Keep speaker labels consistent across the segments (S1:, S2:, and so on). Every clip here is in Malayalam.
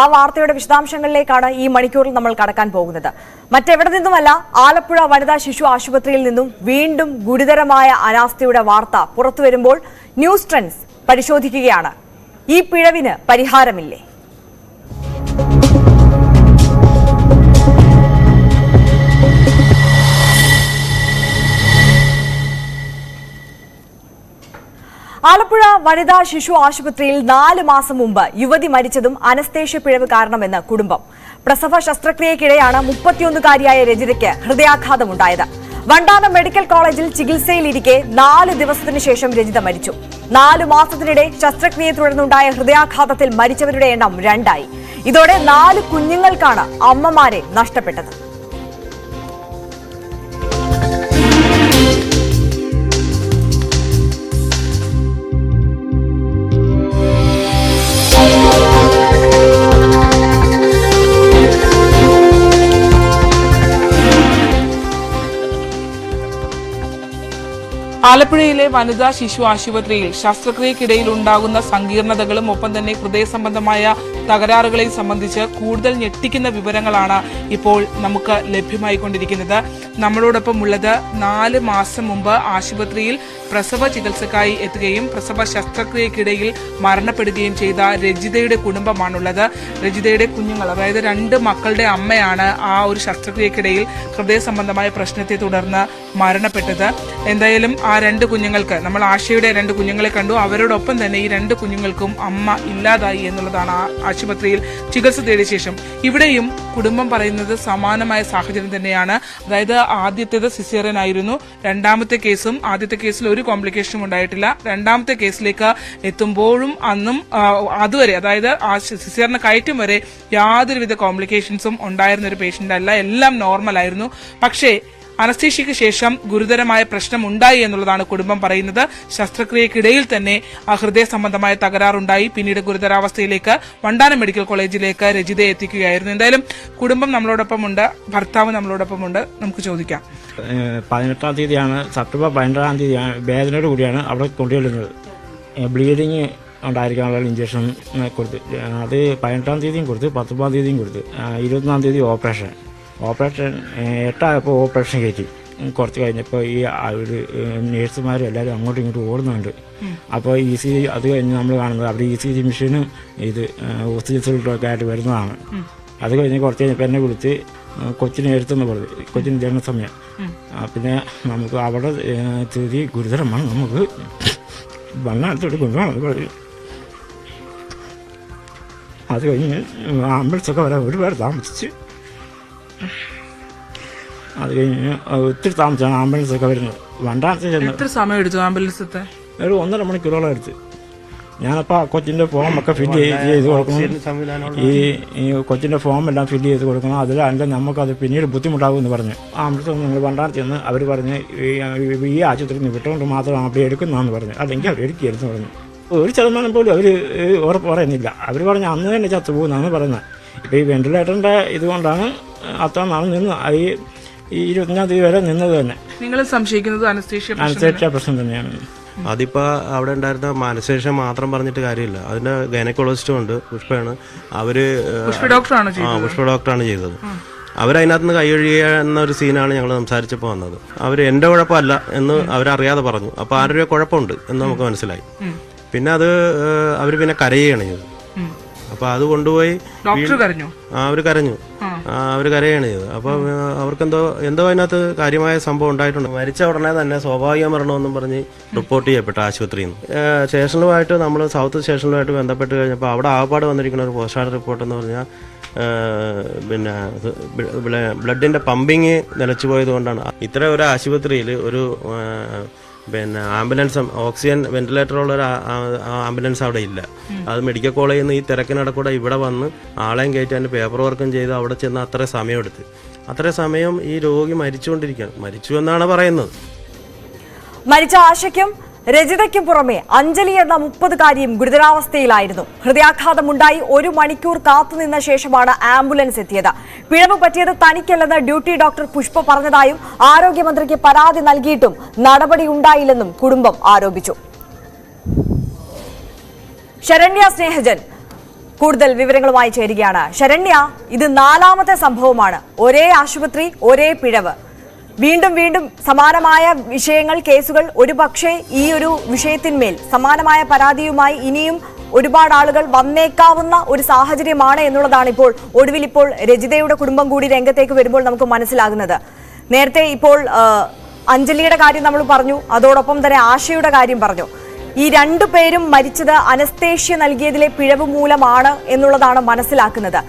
S1: ആ വാർത്തയുടെ വിശദാംശങ്ങളിലേക്കാണ് ഈ മണിക്കൂറിൽ നമ്മൾ കടക്കാൻ പോകുന്നത്. മറ്റെവിടെ നിന്നുമല്ല ആലപ്പുഴ വനിതാ ശിശു ആശുപത്രിയിൽ നിന്നും വീണ്ടും ഗുരുതരമായ അനാസ്ഥയുടെ വാർത്ത പുറത്തു വരുമ്പോൾ ന്യൂസ് ട്രെൻഡ്സ് പരിശോധിക്കുകയാണ്. ഈ പിഴവിന് പരിഹാരമില്ലേ? ആലപ്പുഴ വനിതാ ശിശു ആശുപത്രിയിൽ നാല് മാസം മുമ്പ് യുവതി മരിച്ചതും അനസ്തേഷ്യ പിഴവ് കാരണമെന്ന് കുടുംബം. പ്രസവ ശസ്ത്രക്രിയക്കിടെയാണ് മുപ്പത്തിയൊന്നുകാരിയായ രജിതയ്ക്ക് ഹൃദയാഘാതമുണ്ടായത്. വണ്ടാനം മെഡിക്കൽ കോളേജിൽ ചികിത്സയിലിരിക്കെ നാല് ദിവസത്തിനു ശേഷം രജിത മരിച്ചു. നാലു മാസത്തിനിടെ ശസ്ത്രക്രിയയെ തുടർന്നുണ്ടായ ഹൃദയാഘാതത്തിൽ മരിച്ചവരുടെ എണ്ണം രണ്ടായി. ഇതോടെ നാല് കുഞ്ഞുങ്ങൾക്കാണ് അമ്മമാരെ നഷ്ടപ്പെട്ടത്.
S2: ആലപ്പുഴയിലെ വനിതാ ശിശു ആശുപത്രിയിൽ ശസ്ത്രക്രിയക്കിടയിൽ ഉണ്ടാകുന്ന സങ്കീർണതകളും ഒപ്പം തന്നെ ഹൃദയ സംബന്ധമായ തകരാറുകളെയും സംബന്ധിച്ച് കൂടുതൽ ഞെട്ടിക്കുന്ന വിവരങ്ങളാണ് ഇപ്പോൾ നമുക്ക് ലഭ്യമായിക്കൊണ്ടിരിക്കുന്നത്. നമ്മളോടൊപ്പം ഉള്ളത് നാല് മാസം മുമ്പ് ആശുപത്രിയിൽ പ്രസവ ചികിത്സക്കായി എത്തുകയും പ്രസവ ശസ്ത്രക്രിയക്കിടയിൽ മരണപ്പെടുകയും ചെയ്ത രജിതയുടെ കുടുംബമാണുള്ളത്. രജിതയുടെ കുഞ്ഞുങ്ങൾ അതായത് രണ്ട് മക്കളുടെ അമ്മയാണ് ആ ഒരു ശസ്ത്രക്രിയക്കിടയിൽ ഹൃദയ സംബന്ധമായ പ്രശ്നത്തെ തുടർന്ന് മരണപ്പെട്ടത്. എന്തായാലും ആ രണ്ട് കുഞ്ഞുങ്ങൾക്ക് നമ്മൾ ആശയുടെ രണ്ട് കുഞ്ഞുങ്ങളെ കണ്ടു. അവരോടൊപ്പം തന്നെ ഈ രണ്ട് കുഞ്ഞുങ്ങൾക്കും അമ്മ ഇല്ലാതായി എന്നുള്ളതാണ് ആ ആശുപത്രിയിൽ ചികിത്സ തേടിയ ശേഷം. ഇവിടെയും കുടുംബം പറയുന്നത് സമാനമായ സാഹചര്യം തന്നെയാണ്. അതായത് ആദ്യത്തേത് സിസേറിയൻ ആയിരുന്നു രണ്ടാമത്തെ കേസും ആദ്യത്തെ കേസിൽ ഒരു കോംപ്ലിക്കേഷനും ഉണ്ടായിട്ടില്ല. രണ്ടാമത്തെ കേസിലേക്ക് എത്തുമ്പോഴും അന്നും അതുവരെ അതായത് ആ സിസേറിന് കയറ്റം വരെ യാതൊരുവിധ കോംപ്ലിക്കേഷൻസും ഉണ്ടായിരുന്ന ഒരു പേഷ്യന്റ് അല്ല. എല്ലാം നോർമൽ ആയിരുന്നു. പക്ഷേ അനസ്തീഷ്യയ്ക്ക് ശേഷം ഗുരുതരമായ പ്രശ്നമുണ്ടായി എന്നുള്ളതാണ് കുടുംബം പറയുന്നത്. ശസ്ത്രക്രിയക്കിടയിൽ തന്നെ ഹൃദയ സംബന്ധമായ തകരാറുണ്ടായി. പിന്നീട് ഗുരുതരാവസ്ഥയിലേക്ക് വണ്ടാനം മെഡിക്കൽ കോളേജിലേക്ക് രജിതയെ എത്തിക്കുകയായിരുന്നു. എന്തായാലും കുടുംബം നമ്മളോടൊപ്പം ഉണ്ട് ഭർത്താവ് നമ്മളോടൊപ്പം ഉണ്ട് നമുക്ക് ചോദിക്കാം.
S3: പതിനെട്ടാം തീയതിയാണ് സെപ്റ്റംബർ പതിനെട്ടാം തീയതിയാണ് വേദനയോട് കൂടിയാണ് അവിടെ കൊണ്ടുചെല്ലുന്നത് ബ്ലീഡിങ് ഉണ്ടായിരിക്കാനുള്ള ഇഞ്ചക്ഷൻ കൊടുത്ത്. അത് പതിനെട്ടാം തീയതിയും കൊടുത്ത് പത്തൊമ്പതാം തീയതിയും കൊടുത്ത്. ഇരുപത്തൊന്നാം തീയതി ഓപ്പറേഷൻ. ഓപ്പറേഷൻ എട്ടായപ്പോൾ ഓപ്പറേഷൻ കയറ്റി. കുറച്ച് കഴിഞ്ഞപ്പോൾ ഈ അവർ നേഴ്സുമാരും എല്ലാവരും അങ്ങോട്ടും ഇങ്ങോട്ടും ഓടുന്നുണ്ട്. അപ്പോൾ ഇ സി ജി അത് കഴിഞ്ഞ് നമ്മൾ കാണുന്നത് അവിടെ ഇ സി ജി മെഷീന് ഇത് ഓക്സിജൻ സിലിണ്ടറൊക്കെ ആയിട്ട് വരുന്നതാണ്. അത് കഴിഞ്ഞ് കുറച്ച് കഴിഞ്ഞപ്പോൾ എന്നെ വിളിച്ച് കൊച്ചിനെ എടുത്തെന്ന് പറഞ്ഞു. കൊച്ചിന് ജനന സമയം. പിന്നെ നമുക്ക് അവിടെ സ്ഥിതി ഗുരുതരമാണ്. നമുക്ക് വണ്ണത്തോട്ട് കൊണ്ടുപോകണം പറഞ്ഞു. അത് കഴിഞ്ഞ് ആംബുലൻസൊക്കെ വരാൻ ഒരുപാട് താമസിച്ച് അത് കഴിഞ്ഞ് ഒത്തിരി താമസിച്ചാണ് ആംബുലൻസൊക്കെ വരുന്നത്. വണ്ടാനത്തിൽ ചെന്ന്
S2: എത്ര സമയം എടുത്തു ആംബുലൻസ് എത്താൻ?
S3: ഒരു ഒന്നര മണിക്കൂറോളം എടുത്ത്. ഞാനപ്പോൾ ആ കൊച്ചിന്റെ ഫോമൊക്കെ ഫില്ല് ചെയ്ത് കൊടുക്കണം. ഈ ഈ കൊച്ചിന്റെ ഫോം എല്ലാം ഫില്ല് ചെയ്ത് കൊടുക്കണം. അതിലല്ല നമുക്കത് പിന്നീട് ബുദ്ധിമുട്ടാകുമെന്ന് പറഞ്ഞു. ആ അമൃത നിങ്ങൾ വണ്ടാൻ ചെന്ന് അവർ പറഞ്ഞ് ഈ- ഈ ആശുപത്രിയിൽ നിന്ന് വിട്ടുകൊണ്ട് മാത്രം അവിടെ എടുക്കുന്നതെന്ന് പറഞ്ഞു. അല്ലെങ്കിൽ അവർ എടുക്കുകയായിരുന്നു പറഞ്ഞു. ഒരു ശതമാനം പോലും അവർ ഉറപ്പ് പറയുന്നില്ല. അവർ പറഞ്ഞ അന്ന് തന്നെ ചത്തു പോകുന്നതാണ് പറയുന്നത് ഇപ്പോൾ ഈ വെന്റിലേറ്ററിന്റെ ഇതുകൊണ്ടാണ് അത്രനാൾ നിന്ന് ഈ ഇരുപത്തഞ്ചാം തീയതി വരെ നിന്നത് തന്നെ.
S2: നിങ്ങൾ സംശയിക്കുന്നത് അനസ്തേഷ്യ പ്രശ്നം
S3: അനുസരിച്ച പ്രശ്നം തന്നെയാണ്.
S4: അതിപ്പോ അവിടെ ഉണ്ടായിരുന്ന മാനസേഷം മാത്രം പറഞ്ഞിട്ട് കാര്യമില്ല. അതിന്റെ ഗൈനക്കോളജിസ്റ്റും ഉണ്ട് പുഷ്പയാണ്. അവർ
S2: പുഷ്പ ഡോക്ടറാണോ
S4: ആ
S2: ചെയ്തത്
S4: പുഷ്പ ഡോക്ടറാണ് ചെയ്തത്. അവരതിനകത്ത് നിന്ന് കൈയൊഴിയുന്ന എന്നൊരു സീനാണ് ഞങ്ങൾ സംസാരിച്ചപ്പോൾ വന്നത്. അവർ എന്റെ കുഴപ്പമല്ല എന്ന് അവരറിയാതെ പറഞ്ഞു. അപ്പോൾ ആരുടെ കുഴപ്പമുണ്ട് എന്ന് നമുക്ക് മനസ്സിലായി. പിന്നെ അത് അവർ പിന്നെ കരയുകയാണ് ചെയ്തത്. അപ്പോൾ അത് കൊണ്ടുപോയി
S2: ഡോക്ടർ കരഞ്ഞു?
S4: അവർ കരഞ്ഞു. അവർ കരയാണ് ചെയ്തത് അപ്പൊ അവർക്കെന്തോ എന്തോ അതിനകത്ത് കാര്യമായ സംഭവം ഉണ്ടായിട്ടുണ്ട്. മരിച്ച ഉടനെ തന്നെ സ്വാഭാവിക മരണമെന്നും പറഞ്ഞ് റിപ്പോർട്ട് ചെയ്യപ്പെട്ടു ആശുപത്രിയിൽ നിന്ന്. സ്റ്റേഷനിലുമായിട്ട് നമ്മൾ സൗത്ത് സ്റ്റേഷനുമായിട്ട് ബന്ധപ്പെട്ട് കഴിഞ്ഞപ്പോൾ അവിടെ ആപാട് വന്നിരിക്കുന്ന ഒരു പോസ്റ്റ്മോർട്ടം റിപ്പോർട്ട് എന്ന് പറഞ്ഞാൽ പിന്നെ ബ്ലഡിന്റെ പമ്പിങ് നിലച്ചു പോയത് കൊണ്ടാണ് ഇത്ര ഒരു ആശുപത്രിയിൽ ഒരു പിന്നെ ആംബുലൻസും ഓക്സിജൻ വെന്റിലേറ്റർ ഉള്ള ഒരു ആംബുലൻസ് അവിടെ ഇല്ല. അത് മെഡിക്കൽ കോളേജിൽ നിന്ന് ഈ തിരക്കിനിടക്കൂടെ ഇവിടെ വന്ന് ആളെയും കയറ്റി അതിന്റെ പേപ്പർ വർക്കും ചെയ്ത് അവിടെ ചെന്ന് അത്ര സമയമെടുത്ത്. അത്ര സമയം ഈ രോഗി മരിച്ചുകൊണ്ടിരിക്കുകയാണ്. മരിച്ചു എന്നാണ് പറയുന്നത്.
S1: മരിച്ച ആശയ്ക്കും രജിതയ്ക്കും പുറമെ അഞ്ജലി എന്ന മുപ്പതുകാരിയും ഗുരുതരാവസ്ഥയിലായിരുന്നു. ഹൃദയാഘാതമുണ്ടായി ഒരു മണിക്കൂർ കാത്തുനിന്ന ശേഷമാണ് ആംബുലൻസ് എത്തിയത്. പിഴവ് പറ്റിയത് തനിക്കല്ലെന്ന് ഡ്യൂട്ടി ഡോക്ടർ പുഷ്പ പറഞ്ഞതായും ആരോഗ്യമന്ത്രിക്ക് പരാതി നൽകിയിട്ടും നടപടി ഉണ്ടായില്ലെന്നും കുടുംബം ആരോപിച്ചു. ശരണ്യ സ്നേഹജൻ കൂടുതൽ വിവരങ്ങളുമായി ചേരുകയാണ്. ശരണ്യ ഇത് നാലാമത്തെ സംഭവമാണ്. ഒരേ ആശുപത്രി ഒരേ പിഴവ്. വീണ്ടും വീണ്ടും സമാനമായ വിഷയങ്ങൾ കേസുകൾ ഒരുപക്ഷെ ഈ ഒരു വിഷയത്തിന്മേൽ സമാനമായ പരാതിയുമായി ഇനിയും ഒരുപാട് ആളുകൾ വന്നേക്കാവുന്ന ഒരു സാഹചര്യമാണ് എന്നുള്ളതാണ് ഇപ്പോൾ ഒടുവിൽ ഇപ്പോൾ രജിതയുടെ കുടുംബം കൂടി രംഗത്തേക്ക് വരുമ്പോൾ നമുക്ക് മനസ്സിലാകുന്നത്. നേരത്തെ ഇപ്പോൾ അഞ്ജലിയുടെ കാര്യം നമ്മൾ പറഞ്ഞു അതോടൊപ്പം തന്നെ ആശയുടെ കാര്യം പറഞ്ഞു. ഈ രണ്ടു പേരും മരിച്ചത് അനസ്തേഷ്യ നൽകിയതിലെ പിഴവ് മൂലമാണ് എന്നുള്ളതാണ് മനസ്സിലാക്കുന്നത്.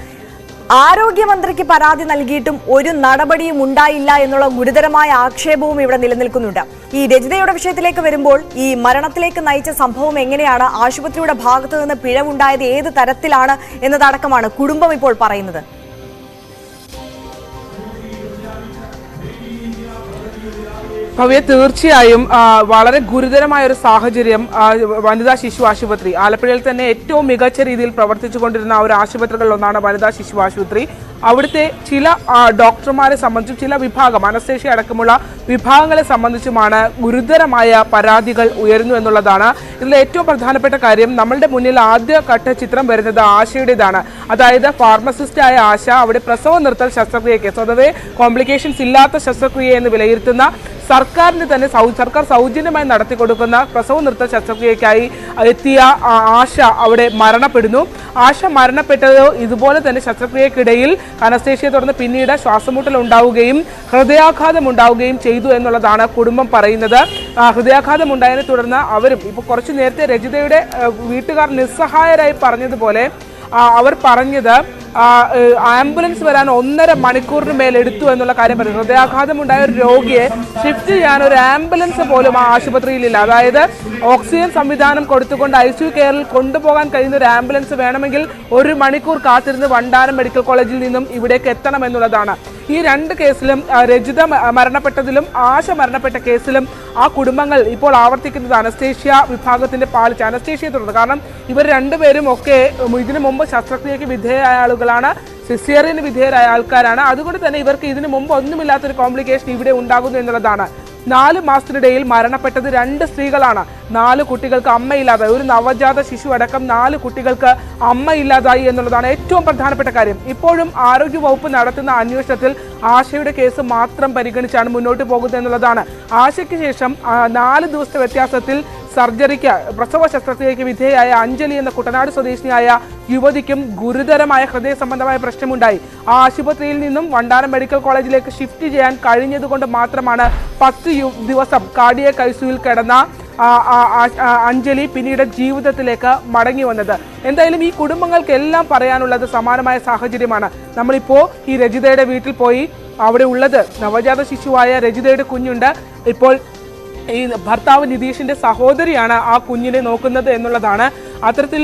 S1: ആരോഗ്യമന്ത്രിക്ക് പരാതി നൽകിയിട്ടും ഒരു നടപടിയും ഉണ്ടായില്ല എന്നുള്ള ഗുരുതരമായ ആക്ഷേപവും ഇവിടെ നിലനിൽക്കുന്നുണ്ട്. ഈ രജിതയുടെ വിഷയത്തിലേക്ക് വരുമ്പോൾ ഈ മരണത്തിലേക്ക് നയിച്ച സംഭവം എങ്ങനെയാണ്? ആശുപത്രിയുടെ ഭാഗത്തു നിന്ന് പിഴവുണ്ടായത് ഏത് തരത്തിലാണ് എന്നതടക്കമാണ് കുടുംബം ഇപ്പോൾ പറയുന്നത്.
S2: ഭവ്യ തീർച്ചയായും വളരെ ഗുരുതരമായ ഒരു സാഹചര്യം വനിതാ ശിശു ആശുപത്രി. ആലപ്പുഴയിൽ തന്നെ ഏറ്റവും മികച്ച രീതിയിൽ പ്രവർത്തിച്ചുകൊണ്ടിരുന്ന ഒരു ആശുപത്രികളിൽ ഒന്നാണ് വനിതാ ശിശു ആശുപത്രി. അവിടുത്തെ ചില ഡോക്ടർമാരെ സംബന്ധിച്ചും ചില വിഭാഗം അനസ്തേഷ്യ അടക്കമുള്ള വിഭാഗങ്ങളെ സംബന്ധിച്ചുമാണ് ഗുരുതരമായ പരാതികൾ ഉയരുന്നു എന്നുള്ളതാണ്. ഇതിൽ ഏറ്റവും പ്രധാനപ്പെട്ട കാര്യം നമ്മളുടെ മുന്നിൽ ആദ്യ ഘട്ട ചിത്രം വരുന്നത് ആശയുടേതാണ്. അതായത് ഫാർമസിസ്റ്റായ ആശ അവിടെ പ്രസവ നിർത്തൽ ശസ്ത്രക്രിയയ്ക്ക് സ്വതവേ കോംപ്ലിക്കേഷൻസ് ഇല്ലാത്ത ശസ്ത്രക്രിയ എന്ന് വിലയിരുത്തുന്ന സർക്കാരിന് തന്നെ സർക്കാർ സൗജന്യമായി നടത്തി കൊടുക്കുന്ന പ്രസവ നൃത്ത ശസ്ത്രക്രിയയ്ക്കായി എത്തിയ ആശ അവിടെ മരണപ്പെടുന്നു. ആശ മരണപ്പെട്ടത് ഇതുപോലെ തന്നെ ശസ്ത്രക്രിയക്കിടയിൽ അനസ്തേഷ്യയെ തുടർന്ന് പിന്നീട് ശ്വാസമുട്ടൽ ഉണ്ടാവുകയും ഹൃദയാഘാതം ഉണ്ടാവുകയും ചെയ്തു എന്നുള്ളതാണ് കുടുംബം പറയുന്നത്. ഹൃദയാഘാതം ഉണ്ടായതിനെ തുടർന്ന് അവരും ഇപ്പോൾ കുറച്ച് നേരത്തെ രജിതയുടെ വീട്ടുകാർ നിസ്സഹായരായി പറഞ്ഞതുപോലെ അവർ പറഞ്ഞത് ആംബുലൻസ് വരാൻ ഒന്നര മണിക്കൂറിന് മേൽ എടുത്തു എന്നുള്ള കാര്യം പറഞ്ഞു ഹൃദയാഘാതം ഉണ്ടായ ഒരു രോഗിയെ ഷിഫ്റ്റ് ചെയ്യാൻ ഒരു ആംബുലൻസ് പോലും ആ ആശുപത്രിയിലില്ല. അതായത് ഓക്സിജൻ സംവിധാനം കൊടുത്തുകൊണ്ട് ഐ സി കെയറിൽ കൊണ്ടുപോകാൻ കഴിയുന്ന ഒരു ആംബുലൻസ് വേണമെങ്കിൽ ഒരു മണിക്കൂർ കാത്തിരുന്ന് വണ്ടാനം മെഡിക്കൽ കോളേജിൽ നിന്നും ഇവിടേക്ക് എത്തണം എന്നുള്ളതാണ്. ഈ രണ്ട് കേസിലും രജിത മരണപ്പെട്ടതിലും ആശ മരണപ്പെട്ട കേസിലും ആ കുടുംബങ്ങൾ ഇപ്പോൾ ആവർത്തിക്കുന്നത് അനസ്തേഷ്യ വിഭാഗത്തിന്റെ പാലിച്ച് അനസ്തേഷ്യയെ തുടർന്ന്. കാരണം ഇവർ രണ്ടുപേരും ഒക്കെ ഇതിനു മുമ്പ് ശസ്ത്രക്രിയക്ക് വിധേയരായ ആളുകളാണ് സിസിയറിന് വിധേയരായ ആൾക്കാരാണ്. അതുകൊണ്ട് തന്നെ ഇവർക്ക് ഇതിനു മുമ്പ് ഒന്നുമില്ലാത്തൊരു കോംപ്ലിക്കേഷൻ ഇവിടെ ഉണ്ടാകുന്നു എന്നുള്ളതാണ് നാല് മാസത്തിനിടയിൽ മരണപ്പെട്ടത് രണ്ട് സ്ത്രീകളാണ്. നാല് കുട്ടികൾക്ക് അമ്മയില്ലാതെ ഒരു നവജാത ശിശു അടക്കം നാല് കുട്ടികൾക്ക് അമ്മയില്ലാതായി എന്നുള്ളതാണ് ഏറ്റവും പ്രധാനപ്പെട്ട കാര്യം. ഇപ്പോഴും ആരോഗ്യ വകുപ്പ് നടത്തുന്ന അന്വേഷണത്തിൽ ആശയുടെ കേസ് മാത്രം പരിഗണിച്ചാണ് മുന്നോട്ട് പോകുന്നത് എന്നുള്ളതാണ് ആശയ്ക്ക് ശേഷം നാല് ദിവസത്തെ വ്യത്യാസത്തിൽ സർജറിക്ക് പ്രസവ ശസ്ത്രക്രിയയ്ക്ക് വിധേയായ അഞ്ജലി എന്ന കുട്ടനാട് സ്വദേശിനിയായ യുവതിക്കും ഗുരുതരമായ ഹൃദയ സംബന്ധമായ പ്രശ്നമുണ്ടായി. ആ ആശുപത്രിയിൽ നിന്നും വണ്ടാനം മെഡിക്കൽ കോളേജിലേക്ക് ഷിഫ്റ്റ് ചെയ്യാൻ കഴിഞ്ഞതുകൊണ്ട് മാത്രമാണ് പത്ത് ദിവസം കാർഡിയക് കൈസുവിൽ കിടന്ന അഞ്ജലി പിന്നീട് ജീവിതത്തിലേക്ക് മടങ്ങി വന്നത്. എന്തായാലും ഈ കുടുംബങ്ങൾക്കെല്ലാം പറയാനുള്ളത് സമാനമായ സാഹചര്യമാണ്. നമ്മളിപ്പോ ഈ രജിതയുടെ വീട്ടിൽ പോയി അവിടെ ഉള്ളത് നവജാത ശിശുവായ രജിതയുടെ കുഞ്ഞുണ്ട്. ഇപ്പോൾ ഈ ഭർത്താവ് നിതീഷിന്റെ സഹോദരിയാണ് ആ കുഞ്ഞിനെ നോക്കുന്നത് എന്നുള്ളതാണ്. അത്തരത്തിൽ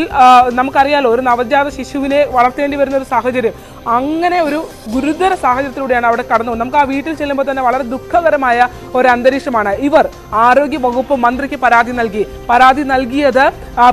S2: നമുക്കറിയാലോ ഒരു നവജാത ശിശുവിനെ വളർത്തേണ്ടി വരുന്ന ഒരു സാഹചര്യം. അങ്ങനെ ഒരു ഗുരുതര സാഹചര്യത്തിലൂടെയാണ് അവിടെ കടന്നു. നമുക്ക് ആ വീട്ടിൽ ചെല്ലുമ്പോൾ തന്നെ വളരെ ദുഃഖകരമായ ഒരു അന്തരീക്ഷമാണ്. ഇവർ ആരോഗ്യ വകുപ്പ് മന്ത്രിക്ക് പരാതി നൽകി. പരാതി നൽകിയത്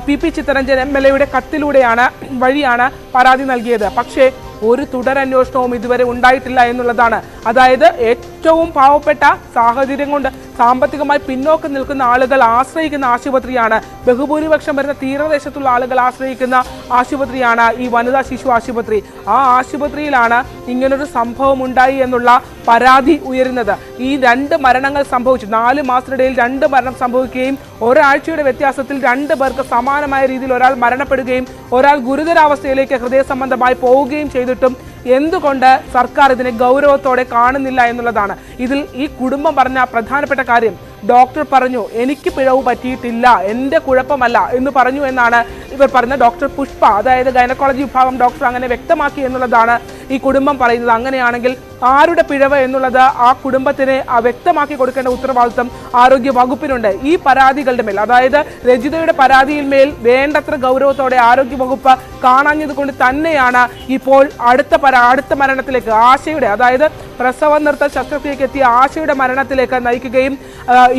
S2: P P Chittaranjan M L എയുടെ കത്തിലൂടെയാണ് വഴിയാണ് പരാതി നൽകിയത്. പക്ഷേ ഒരു തുടരന്വേഷണവും ഇതുവരെ ഉണ്ടായിട്ടില്ല എന്നുള്ളതാണ്. അതായത് ഏറ്റവും പാവപ്പെട്ട സാഹചര്യം കൊണ്ട് സാമ്പത്തികമായി പിന്നോക്കം നിൽക്കുന്ന ആളുകൾ ആശ്രയിക്കുന്ന ആശുപത്രിയാണ്. ബഹുഭൂരിപക്ഷം വരുന്ന തീരദേശത്തുള്ള ആളുകൾ ആശ്രയിക്കുന്ന ആശുപത്രിയാണ് ഈ വനിതാ ശിശു ആശുപത്രി. ആ ആശുപത്രിയിലാണ് ഇങ്ങനൊരു സംഭവം ഉണ്ടായി എന്നുള്ള പരാതി ഉയരുന്നത്. ഈ രണ്ട് മരണങ്ങൾ സംഭവിച്ചു. നാല് മാസത്തിനിടയിൽ രണ്ട് മരണം സംഭവിക്കുകയും ഒരാഴ്ചയുടെ വ്യത്യാസത്തിൽ രണ്ട് പേർക്ക് സമാനമായ രീതിയിൽ ഒരാൾ മരണപ്പെടുകയും ഒരാൾ ഗുരുതരാവസ്ഥയിലേക്ക് ഹൃദയ സംബന്ധമായി പോവുകയും ചെയ്തിട്ടും എന്തുകൊണ്ട് സർക്കാർ ഇതിനെ ഗൗരവത്തോടെ കാണുന്നില്ല എന്നുള്ളതാണ്. ഇതിൽ ഈ കുടുംബം പറഞ്ഞ പ്രധാനപ്പെട്ട കാര്യം ഡോക്ടർ പറഞ്ഞു എനിക്ക് പിഴവ് പറ്റിയിട്ടില്ല എന്റെ കുഴപ്പമല്ല എന്ന് പറഞ്ഞു എന്നാണ് ഇവർ പറഞ്ഞ ഡോക്ടർ പുഷ്പ. അതായത് ഗൈനക്കോളജി വിഭാഗം ഡോക്ടർ അങ്ങനെ വ്യക്തമാക്കി എന്നുള്ളതാണ് ഈ കുടുംബം പറയുന്നത്. അങ്ങനെയാണെങ്കിൽ ആരുടെ പിഴവ് എന്നുള്ളത് ആ കുടുംബത്തിന് വ്യക്തമാക്കി കൊടുക്കേണ്ട ഉത്തരവാദിത്വം ആരോഗ്യ വകുപ്പിനുണ്ട്. ഈ പരാതികളുടെ മേൽ അതായത് രജിതയുടെ പരാതിയിൽ മേൽ വേണ്ടത്ര ഗൗരവത്തോടെ ആരോഗ്യ വകുപ്പ് കാണാഞ്ഞത് കൊണ്ട് തന്നെയാണ് ഇപ്പോൾ അടുത്ത പരാ അടുത്ത മരണത്തിലേക്ക് ആശയുടെ അതായത് പ്രസവ നിർത്ത ശസ്ത്രക്രിയക്ക് എത്തിയ ആശയുടെ മരണത്തിലേക്ക് നയിക്കുകയും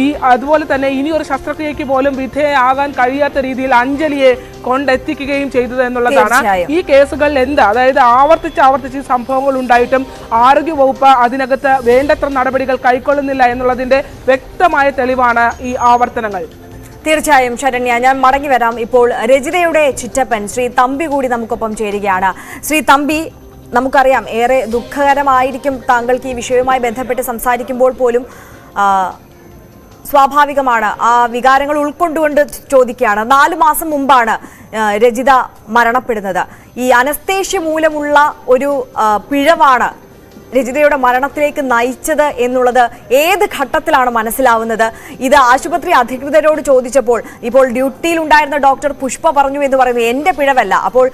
S2: ഈ അതുപോലെ തന്നെ ഇനി ഒരു ശസ്ത്രക്രിയയ്ക്ക് പോലും വിധേയയാകാൻ കഴിയാത്ത രീതിയിൽ അഞ്ജലിയെ കൊണ്ടെത്തിക്കുകയും ചെയ്തത് എന്നുള്ളതാണ്. ഈ കേസുകളിൽ എന്ത്? അതായത് ആവർത്തിച്ച് ആവർത്തിച്ച് സംഭവങ്ങൾ ഉണ്ടായിട്ടും ആരോഗ്യ വകുപ്പ് അതിനകത്ത് വേണ്ടത്ര നടപടികൾ കൈക്കൊള്ളുന്നില്ല എന്നുള്ളതിന്റെ വ്യക്തമായ തെളിവാണ് ഈ ആവർത്തനങ്ങൾ.
S1: തീർച്ചയായും ശരണ്യ ഞാൻ മടങ്ങി വരാം. ഇപ്പോൾ രജിതയുടെ ചിറ്റപ്പൻ ശ്രീ തമ്പി കൂടി നമുക്കൊപ്പം ചേരുകയാണ്. ശ്രീ തമ്പി നമുക്കറിയാം ഏറെ ദുഃഖകരമായിരിക്കും താങ്കൾക്ക് ഈ വിഷയവുമായി ബന്ധപ്പെട്ട് സംസാരിക്കുമ്പോൾ പോലും സ്വാഭാവികമാണ്. ആ വികാരങ്ങൾ ഉൾക്കൊണ്ടുകൊണ്ട് ചോദിക്കുകയാണ്. നാലു മാസം മുമ്പാണ് രചിത മരണപ്പെടുന്നത്. ഈ അനസ്തേഷ്യ മൂലമുള്ള ഒരു പിഴവാണ് രജിതയുടെ മരണത്തിലേക്ക് നയിച്ചത് എന്നുള്ളത് ഏത് ഘട്ടത്തിലാണ് മനസ്സിലാവുന്നത്? ഇത് ആശുപത്രി അധികൃതരോട് ചോദിച്ചപ്പോൾ ഇപ്പോൾ ഡ്യൂട്ടിയിൽ ഉണ്ടായിരുന്ന ഡോക്ടർ പുഷ്പ പറഞ്ഞു എന്ന് പറയുന്നത് എന്റെ പിഴവല്ല. അപ്പോൾ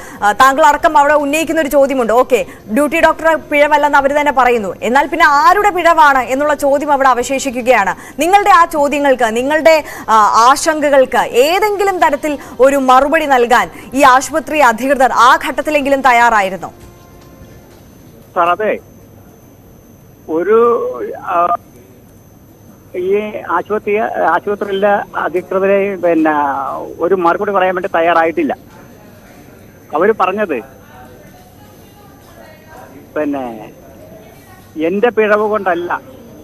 S1: താങ്കൾ അടക്കം അവിടെ ഉന്നയിക്കുന്ന ഒരു ചോദ്യമുണ്ട്. ഓക്കെ ഡ്യൂട്ടി ഡോക്ടർ പിഴവല്ലെന്ന് അവർ തന്നെ പറയുന്നു. എന്നാൽ പിന്നെ ആരുടെ പിഴവാണ് എന്നുള്ള ചോദ്യം അവിടെ അവശേഷിക്കുകയാണ്. നിങ്ങളുടെ ആ ചോദ്യങ്ങൾക്ക് നിങ്ങളുടെ ആശങ്കകൾക്ക് ഏതെങ്കിലും തരത്തിൽ ഒരു മറുപടി നൽകാൻ ഈ ആശുപത്രി അധികൃതർ ആ ഘട്ടത്തിലെങ്കിലും തയ്യാറായിരുന്നു?
S5: സാർ അതെ. ഒരു ഈ ആശുപത്രി ആശുപത്രിയിലെ അധികൃതരെ പിന്നെ ഒരു മറുപടി പറയാൻ വേണ്ടി തയ്യാറായിട്ടില്ല. അവർ പറഞ്ഞത് പിന്നെ എന്റെ പിഴവ് കൊണ്ടല്ല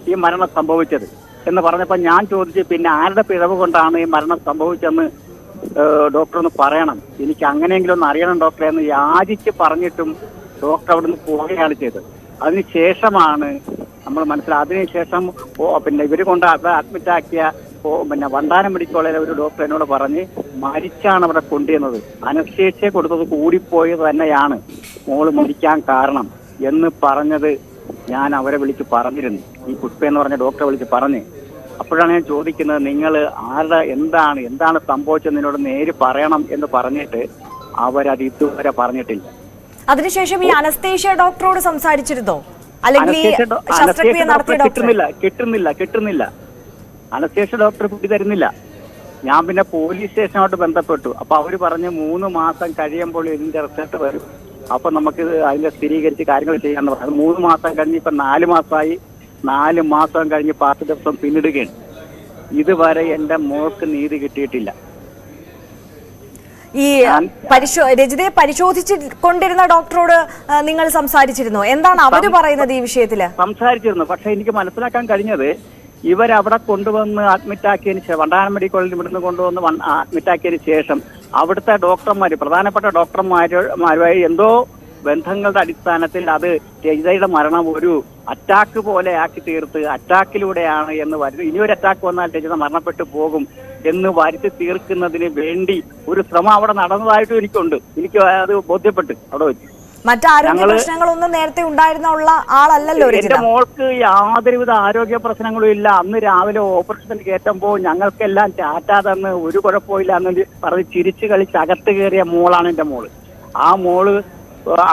S5: ഈ മരണം സംഭവിച്ചത് എന്ന് പറഞ്ഞപ്പോൾ ഞാൻ ചോദിച്ചു പിന്നെ ആരുടെ പിഴവ് കൊണ്ടാണ് ഈ മരണം സംഭവിച്ചെന്ന് ഡോക്ടർ ഒന്ന് പറയണം. എനിക്ക് അങ്ങനെയെങ്കിലും ഒന്ന് അറിയണം ഡോക്ടറെ എന്ന് യാചിച്ച് പറഞ്ഞിട്ടും ഡോക്ടർ അവിടുന്ന് പോവുകയാണ് ചെയ്തത്. അതിനുശേഷമാണ് നമ്മൾ മനസ്സിലാ അതിനുശേഷം ഓ പിന്നെ ഇവർ കൊണ്ട് അഡ്മിറ്റ് ആക്കിയ പിന്നെ വണ്ടാനം മെഡിക്കൽ കോളേജിലെ ഒരു ഡോക്ടർ എന്നോട് പറഞ്ഞ് മരിച്ചാണ് അവിടെ കൊണ്ടുവന്നത് അനസ്തേഷ്യ കൊടുത്തത് കൂടിപ്പോയത് തന്നെയാണ്. മോൾ മരിക്കാൻ കാരണം എന്ന് പറഞ്ഞത് ഞാൻ അവരെ വിളിച്ച് പറഞ്ഞിരുന്നു. ഈ പുഷ്പ എന്ന് പറഞ്ഞ ഡോക്ടറെ വിളിച്ച് പറഞ്ഞ്. അപ്പോഴാണ് ഞാൻ ചോദിക്കുന്നത് നിങ്ങൾ ആരുടെ എന്താണ് എന്താണ് സംഭവിച്ചത് എന്നോട് നേര് പറയണം എന്ന് പറഞ്ഞിട്ട് അവരത് ഇതുവരെ പറഞ്ഞിട്ടില്ല.
S1: അതിനുശേഷം ഈ അനസ്തേഷ്യ ഡോക്ടറോട് സംസാരിച്ചിരുന്നോ? അല്ലെങ്കിൽ
S5: അനസ്തേഷ്യ
S1: ശസ്ത്രക്രിയ നടത്തിയ ഡോക്ടർ
S5: കിട്ടുന്നില്ല കിട്ടുന്നില്ല കിട്ടുന്നില്ല. അനസ്തേഷ്യ ഡോക്ടർ പിടി തരുന്നില്ല. ഞാൻ പിന്നെ പോലീസ് സ്റ്റേഷനുമായിട്ട് ബന്ധപ്പെട്ടു. അപ്പൊ അവർ പറഞ്ഞ് മൂന്ന് മാസം കഴിയുമ്പോൾ ഇതിന്റെ റിസൾട്ട് വരും. അപ്പൊ നമുക്ക് അതിന്റെ സ്ഥിരീകരിച്ച് കാര്യങ്ങൾ ചെയ്യാന്ന് പറഞ്ഞു. മൂന്ന് മാസം കഴിഞ്ഞ് ഇപ്പൊ നാല് മാസമായി. നാല് മാസം കഴിഞ്ഞ് പത്ത് ദിവസം പിന്നിടുകയാണ്. ഇതുവരെ എന്റെ മോൾക്ക് നീതി കിട്ടിയിട്ടില്ല.
S1: ഈ പരിശോ രജിതയെ പരിശോധിച്ച് കൊണ്ടിരുന്ന ഡോക്ടറോട് നിങ്ങൾ സംസാരിച്ചിരുന്നു. എന്താണ് അവർ പറയുന്നത് ഈ വിഷയത്തിൽ?
S5: സംസാരിച്ചിരുന്നു. പക്ഷെ എനിക്ക് മനസ്സിലാക്കാൻ കഴിഞ്ഞത് ഇവരവിടെ കൊണ്ടുവന്ന് അഡ്മിറ്റ് ആക്കിയതിന് ശേഷം വണ്ടാനം മെഡിക്കൽ കോളേജിൽ ഇവിടുന്ന് കൊണ്ടുവന്ന് അഡ്മിറ്റ് ആക്കിയതിന് ശേഷം അവിടുത്തെ ഡോക്ടർമാര് പ്രധാനപ്പെട്ട ഡോക്ടർമാരുമായി എന്തോ ബന്ധങ്ങളുടെ അടിസ്ഥാനത്തിൽ അത് രജിതയുടെ മരണം ഒരു അറ്റാക്ക് പോലെ ആക്കി തീർത്ത് അറ്റാക്കിലൂടെയാണ് എന്ന് വരുന്നു. ഇനി ഒരു അറ്റാക്ക് വന്നാൽ രജിത മരണപ്പെട്ടു പോകും. എന്ന് വരുത്തി തീർക്കുന്നതിന് വേണ്ടി ഒരു ശ്രമം അവിടെ നടന്നതായിട്ടും എനിക്കുണ്ട്. എനിക്ക് അത് ബോധ്യപ്പെട്ട് അവിടെ വെച്ച്.
S1: മറ്റാരോഗ്യ പ്രശ്നങ്ങളൊന്നും നേരത്തെ ആളല്ലല്ലോ
S5: എന്റെ മോൾക്ക് യാതൊരുവിധ ആരോഗ്യ പ്രശ്നങ്ങളും ഇല്ല. അന്ന് രാവിലെ ഓപ്പറേഷൻ കയറ്റുമ്പോ ഞങ്ങൾക്കെല്ലാം ടാറ്റ തന്ന് ഒരു കുഴപ്പമില്ല എന്ന് പറഞ്ഞ് ചിരിച്ചു കളിച്ച് അകത്ത് കയറിയ മോളാണ് എന്റെ മോൾ. ആ മോൾ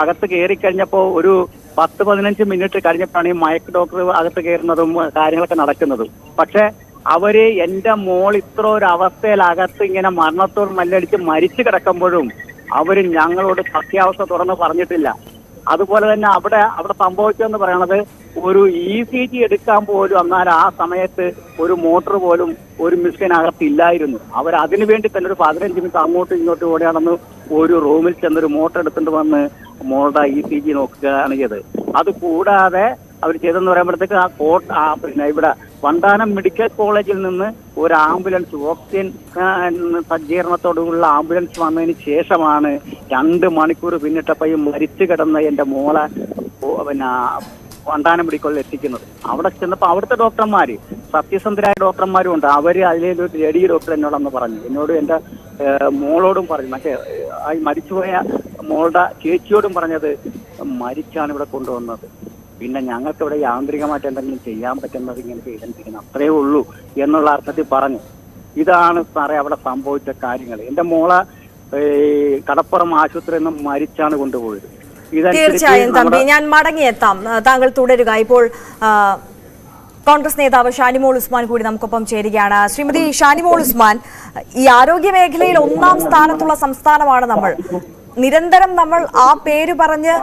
S5: അകത്ത് കയറി കഴിഞ്ഞപ്പോ ഒരു പത്ത് പതിനഞ്ച് മിനിറ്റ് കഴിഞ്ഞപ്പോഴാണ് ഈ മയക്ക് ഡോക്ടർ അകത്ത് കയറുന്നതും കാര്യങ്ങളൊക്കെ നടക്കുന്നതും. പക്ഷെ അവർ എന്റെ മോൾ ഇത്ര ഒരു അവസ്ഥയിൽ അകത്ത് ഇങ്ങനെ മരണത്തോട് മല്ലടിച്ച് മരിച്ചു കിടക്കുമ്പോഴും അവർ ഞങ്ങളോട് സത്യാവസ്ഥ തുറന്ന് പറഞ്ഞിട്ടില്ല. അതുപോലെ തന്നെ അവിടെ അവിടെ സംഭവിച്ചതെന്ന് പറയണത് ഒരു ഇ സി ജി എടുക്കാൻ പോലും എന്നാൽ ആ സമയത്ത് ഒരു മോട്ടോർ പോലും ഒരു മിഷനകത്ത് ഇല്ലായിരുന്നു. അവർ അതിനു വേണ്ടി തന്നെ ഒരു പതിനഞ്ച് മിനിറ്റ് അങ്ങോട്ടും ഇങ്ങോട്ടും ഓടിയാണെന്ന് ഒരു റൂമിൽ ചെന്നൊരു മോട്ടർ എടുത്തിട്ട് വന്ന് മോളുടെ ഇ സി ജി നോക്കുകയാണ് ചെയ്തത്. അത് കൂടാതെ അവർ ചെയ്തെന്ന് പറയുമ്പോഴത്തേക്ക് ആ കോട്ട് ആ പിന്നെ ഇവിടെ വണ്ടാനം മെഡിക്കൽ കോളേജിൽ നിന്ന് ഒരു ആംബുലൻസ് ഓക്സിജൻ സജ്ജീകരണത്തോടുള്ള ആംബുലൻസ് വന്നതിന് ശേഷമാണ് രണ്ട് മണിക്കൂർ പിന്നിട്ടപ്പോൾ മരിച്ചു കിടന്ന എന്റെ മോളെ പിന്നെ വണ്ടാനം മെഡിക്കലിൽ എത്തിക്കുന്നത്. അവിടെ ചെന്നപ്പോൾ അവിടുത്തെ ഡോക്ടർമാര് സത്യസന്ധരായ ഡോക്ടർമാരും ഉണ്ട്. അവർ അതിലൊരു ലേഡി ഡോക്ടർ എന്നോടന്ന് പറഞ്ഞു. എന്നോട് എന്റെ മോളോടും പറഞ്ഞു. മറ്റേ മരിച്ചുപോയ മോളുടെ ചേച്ചിയോടും പറഞ്ഞത് മരിച്ചാണ് ഇവിടെ കൊണ്ടുവന്നത്. പിന്നെ ഞങ്ങൾക്ക് ഇവിടെ യാന്ത്രികമായിട്ട് എന്തെങ്കിലും ചെയ്യാൻ പറ്റുന്നത് ഇങ്ങനെ ചെയ്തിരിക്കുന്നു അത്രയേ ഉള്ളൂ എന്നുള്ള അർത്ഥത്തിൽ പറഞ്ഞു. ഇതാണ് സാറേ അവിടെ സംഭവിച്ച കാര്യങ്ങൾ. എന്റെ മോളെ ഈ കടപ്പുറം ആശുപത്രിയിൽ നിന്ന് മരിച്ചാണ് കൊണ്ടുപോയത്.
S1: തീർച്ചയായും തമ്പി. ഞാൻ മടങ്ങിയെത്താം. താങ്കൾ തുടരുക. ഇപ്പോൾ കോൺഗ്രസ് നേതാവ് ഷാനിമോൾ ഉസ്മാൻ കൂടി നമുക്കൊപ്പം ചേരുകയാണ്. ശ്രീമതി ഷാനിമോൾ ഉസ്മാൻ ഈ ആരോഗ്യ മേഖലയിൽ ഒന്നാം സ്ഥാനത്തുള്ള സംസ്ഥാനമാണ് നമ്മൾ. നിരന്തരം നമ്മൾ ആ പേര് പറഞ്ഞ്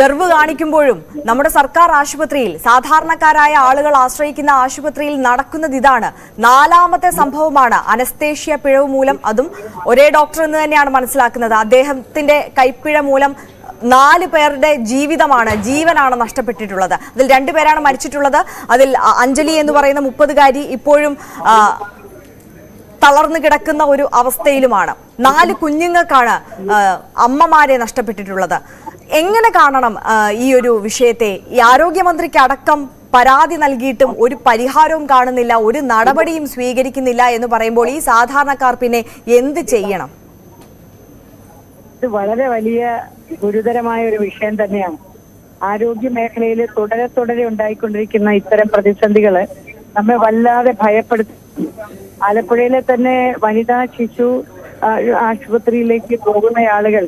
S1: ഗർവ് കാണിക്കുമ്പോഴും നമ്മുടെ സർക്കാർ ആശുപത്രിയിൽ സാധാരണക്കാരായ ആളുകൾ ആശ്രയിക്കുന്ന ആശുപത്രിയിൽ നടക്കുന്നത് ഇതാണ്. നാലാമത്തെ സംഭവമാണ് അനസ്തേഷ്യ പിഴവ് മൂലം അതും ഒരേ ഡോക്ടർ എന്ന് തന്നെയാണ് മനസ്സിലാക്കുന്നത്. അദ്ദേഹത്തിന്റെ കൈപ്പിഴ മൂലം നാല് പേരുടെ ജീവിതമാണ് ജീവനാണ് നഷ്ടപ്പെട്ടിട്ടുള്ളത്. അതിൽ രണ്ടു പേരാണ് മരിച്ചിട്ടുള്ളത്. അതിൽ അഞ്ജലി എന്ന് പറയുന്ന മുപ്പതുകാരി ഇപ്പോഴും തളർന്നു കിടക്കുന്ന ഒരു അവസ്ഥയിലുമാണ്. നാല് കുഞ്ഞുങ്ങൾക്കാണ് അമ്മമാരെ നഷ്ടപ്പെട്ടിട്ടുള്ളത്. എങ്ങനെ കാണണം ഈ ഒരു വിഷയത്തെ? ഈ ആരോഗ്യമന്ത്രിക്ക് അടക്കം പരാതി നൽകിയിട്ടും ഒരു പരിഹാരവും കാണുന്നില്ല ഒരു നടപടിയും സ്വീകരിക്കുന്നില്ല എന്ന് പറയുമ്പോൾ ഈ സാധാരണക്കാർ പിന്നെ എന്ത് ചെയ്യണം?
S6: ഇത് വളരെ വലിയ ഗുരുതരമായ ഒരു വിഷയം തന്നെയാണ്. ആരോഗ്യ മേഖലയിൽ തുടരെ തുടരെ ഉണ്ടായിക്കൊണ്ടിരിക്കുന്ന ഇത്തരം പ്രതിസന്ധികൾ നമ്മെ വല്ലാതെ ഭയപ്പെടുത്തും ആലപ്പുഴയിലെ തന്നെ വനിതാ ശിശു ആശുപത്രിയിലേക്ക് പോകുന്ന ആളുകൾ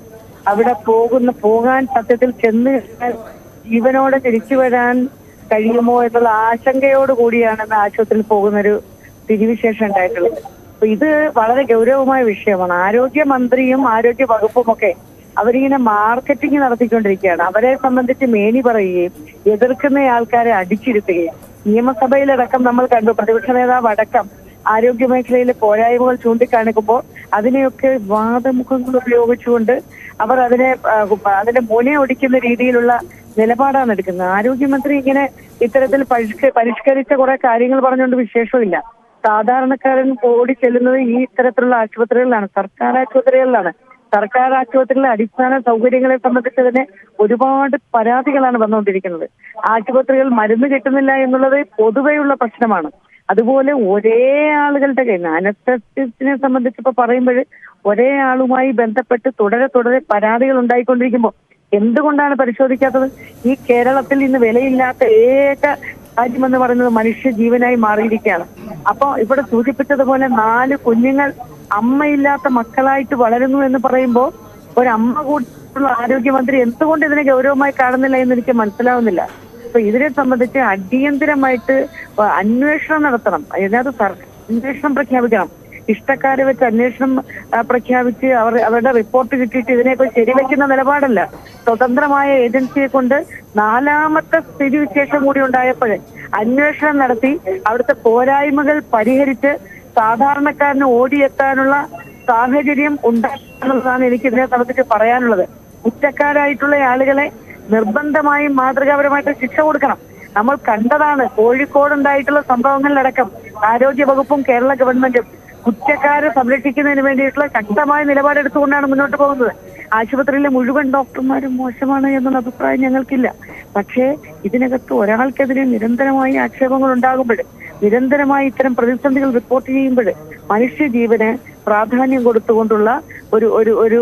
S6: അവിടെ പോകുന്ന പോകാൻ സത്യത്തിൽ ചെന്ന് ജീവനോടെ തിരിച്ചു വരാൻ കഴിയുമോ എന്നുള്ള ആശങ്കയോട് കൂടിയാണ് ഇന്ന് ആശുപത്രിയിൽ പോകുന്നൊരു സ്ഥിതിവിശേഷം ഉണ്ടായിട്ടുള്ളത്. അപ്പൊ ഇത് വളരെ ഗൗരവമായ വിഷയമാണ്. ആരോഗ്യമന്ത്രിയും ആരോഗ്യ വകുപ്പും ഒക്കെ അവരിങ്ങനെ മാർക്കറ്റിംഗ് നടത്തിക്കൊണ്ടിരിക്കുകയാണ്. അവരെ സംബന്ധിച്ച് മേനി പറയുകയും എതിർക്കുന്ന ആൾക്കാരെ അടിച്ചിരുത്തുകയും നിയമസഭയിലടക്കം നമ്മൾ കണ്ടു. പ്രതിപക്ഷ നേതാവ് അടക്കം ആരോഗ്യ മേഖലയിലെ പോരായ്മകൾ ചൂണ്ടിക്കാണിക്കുമ്പോൾ അതിനെയൊക്കെ വാദമുഖങ്ങൾ ഉപയോഗിച്ചുകൊണ്ട് അവർ അതിനെ അതിന്റെ മുന ഒടിക്കുന്ന രീതിയിലുള്ള നിലപാടാണ് എടുക്കുന്നത്. ആരോഗ്യമന്ത്രി ഇങ്ങനെ ഇത്തരത്തിൽ പരിഷ്കരിച്ച കുറെ കാര്യങ്ങൾ പറഞ്ഞുകൊണ്ട് വിശേഷമില്ല. സാധാരണക്കാരൻ ഓടി ചെല്ലുന്നത് ഈ ഇത്തരത്തിലുള്ള ആശുപത്രികളിലാണ്. സർക്കാർ ആശുപത്രികളിലാണ്. സർക്കാർ ആശുപത്രിയിലെ അടിസ്ഥാന സൗകര്യങ്ങളെ സംബന്ധിച്ച് തന്നെ ഒരുപാട് പരാതികളാണ് വന്നുകൊണ്ടിരിക്കുന്നത്. ആശുപത്രികൾ മരുന്ന് കിട്ടുന്നില്ല എന്നുള്ളത് പൊതുവെയുള്ള പ്രശ്നമാണ്. അതുപോലെ ഒരേ ആളുകളുടെ കയ്യിൽ അനസ്തറ്റിനെ സംബന്ധിച്ച് ഇപ്പൊ പറയുമ്പോൾ ഒരേ ആളുമായി ബന്ധപ്പെട്ട് തുടരെ തുടരെ പരാതികൾ ഉണ്ടായിക്കൊണ്ടിരിക്കുമ്പോൾ എന്തുകൊണ്ടാണ് പരിശോധിക്കാത്തത്? ഈ കേരളത്തിൽ ഇന്ന് വിലയില്ലാത്ത ഏക കാര്യമെന്ന് പറയുന്നത് മനുഷ്യ ജീവനായി മാറിയിരിക്കുകയാണ്. അപ്പൊ ഇവിടെ സൂചിപ്പിച്ചതുപോലെ നാല് കുഞ്ഞുങ്ങൾ അമ്മയില്ലാത്ത മക്കളായിട്ട് വളരുന്നു എന്ന് പറയുമ്പോൾ ഒരമ്മ കൂടി ആരോഗ്യമന്ത്രി എന്തുകൊണ്ട് ഇതിനെ ഗൗരവമായി കാണുന്നില്ല എന്ന് എനിക്ക് മനസ്സിലാവുന്നില്ല. അപ്പൊ ഇതിനെ സംബന്ധിച്ച് അടിയന്തിരമായിട്ട് അന്വേഷണം നടത്തണം. അതിനകത്ത് അന്വേഷണം പ്രഖ്യാപിക്കണം. ഇഷ്ടക്കാരെ വെച്ച് അന്വേഷണം പ്രഖ്യാപിച്ച് അവർ അവരുടെ റിപ്പോർട്ട് കിട്ടിയിട്ട് ഇതിനെയൊക്കെ ശരിവെക്കുന്ന നിലപാടല്ല. സ്വതന്ത്രമായ ഏജൻസിയെ കൊണ്ട് നാലാമത്തെ സ്ഥിതിവിശേഷം കൂടി ഉണ്ടായപ്പോഴേ അന്വേഷണം നടത്തി അവിടുത്തെ പോരായ്മകൾ പരിഹരിച്ച് സാധാരണക്കാരന് ഓടിയെത്താനുള്ള സാഹചര്യം ഉണ്ടാക്കാന്നുള്ളതാണ് എനിക്ക് ഇതിനെ സംബന്ധിച്ച് പറയാനുള്ളത്. കുറ്റക്കാരായിട്ടുള്ള ആളുകളെ നിർബന്ധമായും മാതൃകാപരമായിട്ട് ശിക്ഷ കൊടുക്കണം. നമ്മൾ കണ്ടതാണ് കോഴിക്കോട് ഉണ്ടായിട്ടുള്ള സംഭവങ്ങളിലടക്കം ആരോഗ്യ വകുപ്പും കേരള ഗവൺമെന്റും കുറ്റക്കാരെ സംരക്ഷിക്കുന്നതിന് വേണ്ടിയിട്ടുള്ള ശക്തമായ നിലപാടെടുത്തുകൊണ്ടാണ് മുന്നോട്ട് പോകുന്നത്. ആശുപത്രിയിലെ മുഴുവൻ ഡോക്ടർമാരും മോശമാണ് എന്നുള്ള അഭിപ്രായം ഞങ്ങൾക്കില്ല. പക്ഷേ ഇതിനകത്ത് ഒരാൾക്കെതിരെ നിരന്തരമായി ആക്ഷേപങ്ങൾ ഉണ്ടാകുമ്പോൾ നിരന്തരമായി ഇത്തരം പ്രതിസന്ധികൾ റിപ്പോർട്ട് ചെയ്യുമ്പോൾ മനുഷ്യജീവന് പ്രാധാന്യം കൊടുത്തുകൊണ്ടുള്ള ഒരു ഒരു ഒരു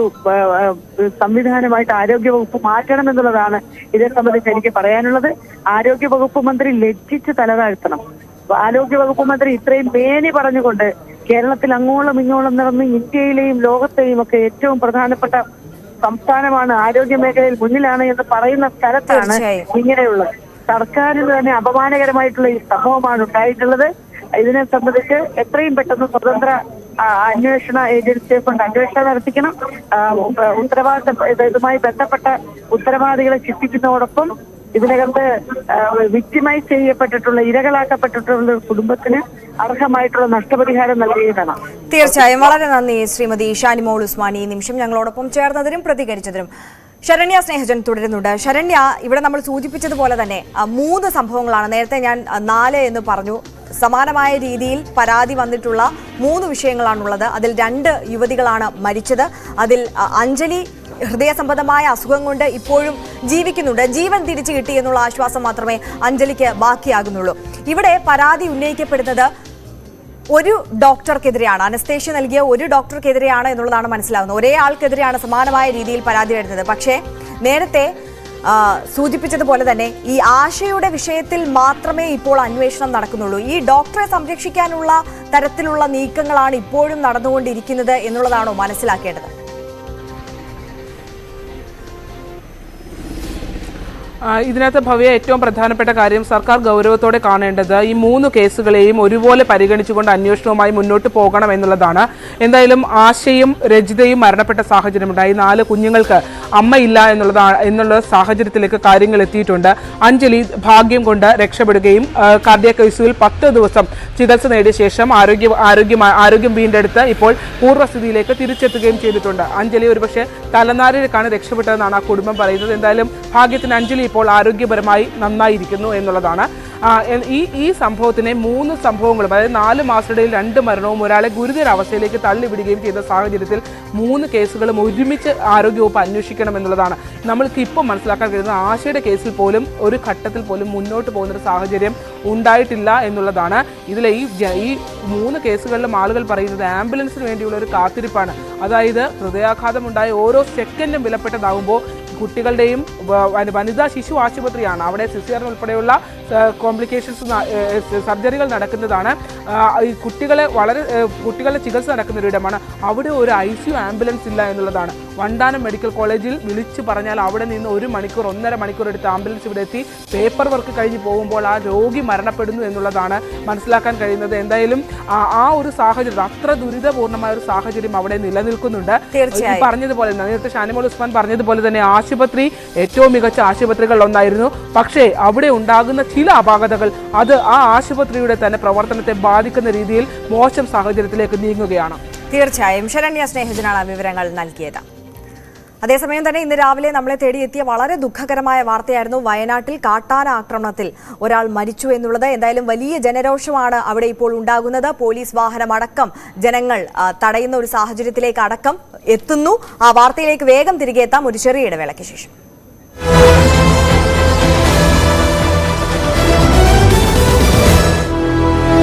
S6: സംവിധാനമായിട്ട് ആരോഗ്യ വകുപ്പ് മാറ്റണം എന്നുള്ളതാണ് ഇതേ സംബന്ധിച്ച് എനിക്ക് പറയാനുള്ളത്. ആരോഗ്യ വകുപ്പ് മന്ത്രി ലജ്ജിച്ച് തലതാഴ്ത്തണം ആരോഗ്യ വകുപ്പ് മന്ത്രി ഇത്രയും മേനി പറഞ്ഞുകൊണ്ട് കേരളത്തിൽ അങ്ങോളം ഇങ്ങോളം നടന്ന് ഇന്ത്യയിലെയും ലോകത്തെയും ഒക്കെ ഏറ്റവും പ്രധാനപ്പെട്ട സംസ്ഥാനമാണ് ആരോഗ്യ മേഖലയിൽ മുന്നിലാണ് എന്ന് പറയുന്ന സ്ഥലത്താണ്. ഇങ്ങനെയുള്ളത് സർക്കാരിന് തന്നെ അപമാനകരമായിട്ടുള്ള ഈ സംഭവമാണ് ഉണ്ടായിട്ടുള്ളത്. ഇതിനെ സംബന്ധിച്ച് എത്രയും പെട്ടെന്ന് സ്വതന്ത്ര അന്വേഷണ ഏജൻസിയെ കൊണ്ട് അന്വേഷണം നടത്തിക്കണം. ഉത്തരവാദിത്ത ഇതുമായി ബന്ധപ്പെട്ട ഉത്തരവാദികളെ ശിക്ഷിക്കുന്നതോടൊപ്പം ഇതിനകത്ത് വിക്ടിമൈസ് ചെയ്യപ്പെട്ടിട്ടുള്ള ഇരകളാക്കപ്പെട്ടിട്ടുള്ള കുടുംബത്തിന് അർഹമായിട്ടുള്ള നഷ്ടപരിഹാരം നൽകിയതാണ്
S1: തീർച്ചയായും. വളരെ നന്ദി ശ്രീമതി ഷാനിമോൾ ഉസ്മാനി നിമിഷം ഞങ്ങളോടൊപ്പം ചേർന്നതിനും പ്രതികരിച്ചതിനും. ശരണ്യ സ്നേഹജൻ തുടരുന്നുണ്ട്. ശരണ്യ ഇവിടെ നമ്മൾ സൂചിപ്പിച്ചതുപോലെ തന്നെ മൂന്ന് സംഭവങ്ങളാണ്. നേരത്തെ ഞാൻ നാല് എന്ന് പറഞ്ഞു. സമാനമായ രീതിയിൽ പരാതി വന്നിട്ടുള്ള മൂന്ന് വിഷയങ്ങളാണുള്ളത്. അതിൽ രണ്ട് യുവതികളാണ് മരിച്ചത്. അതിൽ അഞ്ജലി ഹൃദയ സംബന്ധമായ അസുഖം കൊണ്ട് ഇപ്പോഴും ജീവിക്കുന്നുണ്ട്. ജീവൻ തിരിച്ചു കിട്ടി എന്നുള്ള ആശ്വാസം മാത്രമേ അഞ്ജലിക്ക് ബാക്കിയാകുന്നുള്ളൂ. ഇവിടെ പരാതി ഉന്നയിക്കപ്പെടുന്നത് ഒരു ഡോക്ടർക്കെതിരെയാണ് അനസ്തേഷ്യ നൽകിയ ഒരു ഡോക്ടർക്കെതിരെയാണ് എന്നുള്ളതാണ് മനസ്സിലാവുന്നത്. ഒരേ ആൾക്കെതിരെയാണ് സമാനമായ രീതിയിൽ പരാതി വരുന്നത്. പക്ഷേ നേരത്തെ സൂചിപ്പിച്ചതുപോലെ തന്നെ ഈ ആശയുടെ വിഷയത്തിൽ മാത്രമേ ഇപ്പോൾ അന്വേഷണം നടക്കുന്നുള്ളൂ. ഈ ഡോക്ടറെ സംരക്ഷിക്കാനുള്ള തരത്തിലുള്ള നീക്കങ്ങളാണ് ഇപ്പോഴും നടന്നുകൊണ്ടിരിക്കുന്നത് എന്നുള്ളതാണോ മനസ്സിലാക്കേണ്ടത്?
S2: ഇതിനകത്ത് ഭവ്യ ഏറ്റവും പ്രധാനപ്പെട്ട കാര്യം സർക്കാർ ഗൗരവത്തോടെ കാണേണ്ടത് ഈ മൂന്ന് കേസുകളെയും ഒരുപോലെ പരിഗണിച്ചുകൊണ്ട് അന്വേഷണവുമായി മുന്നോട്ട് പോകണം എന്നുള്ളതാണ്. എന്തായാലും ആശയും രജിതയും മരണപ്പെട്ട സാഹചര്യമുണ്ടായി. നാല് കുഞ്ഞുങ്ങൾക്ക് അമ്മയില്ല എന്നുള്ളതാണ് എന്നുള്ള സാഹചര്യത്തിലേക്ക് കാര്യങ്ങൾ എത്തിയിട്ടുണ്ട്. അഞ്ജലി ഭാഗ്യം കൊണ്ട് രക്ഷപ്പെടുകയും കാർഡിയ ഐസിയുവിൽ പത്ത് ദിവസം ചികിത്സ നേടിയ ശേഷം ആരോഗ്യ ആരോഗ്യം ആരോഗ്യം വീണ്ടെടുത്ത് ഇപ്പോൾ പൂർവസ്ഥിതിയിലേക്ക് തിരിച്ചെത്തുകയും ചെയ്തിട്ടുണ്ട്. അഞ്ജലി ഒരുപക്ഷെ തലനാരിലേക്കാണ് രക്ഷപ്പെട്ടതെന്നാണ് ആ കുടുംബം പറയുന്നത്. എന്തായാലും ഭാഗ്യത്തിന് അഞ്ജലി ഇപ്പോൾ ആരോഗ്യപരമായി നന്നായിരിക്കുന്നു എന്നുള്ളതാണ്. ഈ ഈ സംഭവത്തിനെ മൂന്ന് സംഭവങ്ങളും അതായത് നാല് മാസത്തിനിടയിൽ രണ്ട് മരണവും ഒരാളെ ഗുരുതര അവസ്ഥയിലേക്ക് തള്ളിവിടുകയും ചെയ്ത സാഹചര്യത്തിൽ മൂന്ന് കേസുകളും ഒരുമിച്ച് ആരോഗ്യവകുപ്പ് അന്വേഷിക്കണം എന്നുള്ളതാണ്. നമ്മൾക്ക് ഇപ്പോൾ മനസ്സിലാക്കാൻ കഴിയുന്ന ആശയുടെ കേസിൽ പോലും ഒരു ഘട്ടത്തിൽ പോലും മുന്നോട്ട് പോകുന്നൊരു സാഹചര്യം ഉണ്ടായിട്ടില്ല എന്നുള്ളതാണ്. ഇതിലെ ഈ ഈ മൂന്ന് കേസുകളിലും ആളുകൾ പറയുന്നത് ആംബുലൻസിന് വേണ്ടിയുള്ള ഒരു കാത്തിരിപ്പാണ്. അതായത് ഹൃദയാഘാതമുണ്ടായ ഓരോ സെക്കൻഡും വിലപ്പെട്ടതാകുമ്പോൾ കുട്ടികളുടെയും വനിതാ ശിശു ആശുപത്രിയാണ്. അവിടെ സിസിയറിന് ഉൾപ്പെടെയുള്ള കോംപ്ലിക്കേഷൻസ് സർജറികൾ നടക്കുന്നതാണ്. ഈ കുട്ടികളെ വളരെ കുട്ടികളെ കുട്ടികളുടെ ചികിത്സ നടക്കുന്ന ഒരു ഇടമാണ്. അവിടെ ഒരു ഐ സി യു ആംബുലൻസ് ഇല്ല എന്നുള്ളതാണ്. വണ്ടാനം മെഡിക്കൽ കോളേജിൽ വിളിച്ചു പറഞ്ഞാൽ അവിടെ നിന്ന് ഒരു മണിക്കൂർ ഒന്നര മണിക്കൂർ എടുത്ത് ആംബുലൻസ് ഇവിടെ എത്തി. പേപ്പർ വർക്ക് കഴിഞ്ഞ് പോകുമ്പോൾ ആ രോഗി മരണപ്പെടുന്നു എന്നുള്ളതാണ് മനസ്സിലാക്കാൻ കഴിയുന്നത്. എന്തായാലും ആ- ഒരു സാഹചര്യം അത്ര ദുരിതപൂർണമായ ഒരു സാഹചര്യം അവിടെ നിലനിൽക്കുന്നുണ്ട്. പറഞ്ഞതുപോലെ തന്നെ നേരത്തെ ഷാനിമോൾ ഉസ്മാൻ പറഞ്ഞതുപോലെ തന്നെ ആശുപത്രി ഏറ്റവും മികച്ച ആശുപത്രികളിൽ ഒന്നായിരുന്നു പക്ഷേ അവിടെ ഉണ്ടാകുന്ന ചില അപാകതകൾ. അത് ആ ആശുപത്രിയുടെ തന്നെ പ്രവർത്തനത്തെ ബാധിക്കുന്ന രീതിയിൽ മോശം സാഹചര്യത്തിലേക്ക് നീങ്ങുകയാണ്.
S1: തീർച്ചയായും. ശരണ്യ സ്നേഹജനാണ് വിവരങ്ങൾ നൽകിയത്. അതേസമയം തന്നെ ഇന്ന് രാവിലെ നമ്മളെ തേടിയെത്തിയ വളരെ ദുഃഖകരമായ വാർത്തയായിരുന്നു വയനാട്ടിൽ കാട്ടാന ആക്രമണത്തിൽ ഒരാൾ മരിച്ചു എന്നുള്ളത്. എന്തായാലും വലിയ ജനരോഷമാണ് അവിടെ ഇപ്പോൾ ഉണ്ടാകുന്നത്. പോലീസ് വാഹനം അടക്കം ജനങ്ങൾ തടയുന്ന ഒരു സാഹചര്യത്തിലേക്ക് അടക്കം എത്തുന്നു. ആ വാർത്തയിലേക്ക് വേഗം തിരികെ എത്താം. ഒരു ചെറിയ ഇടവേളയ്ക്ക് ശേഷം.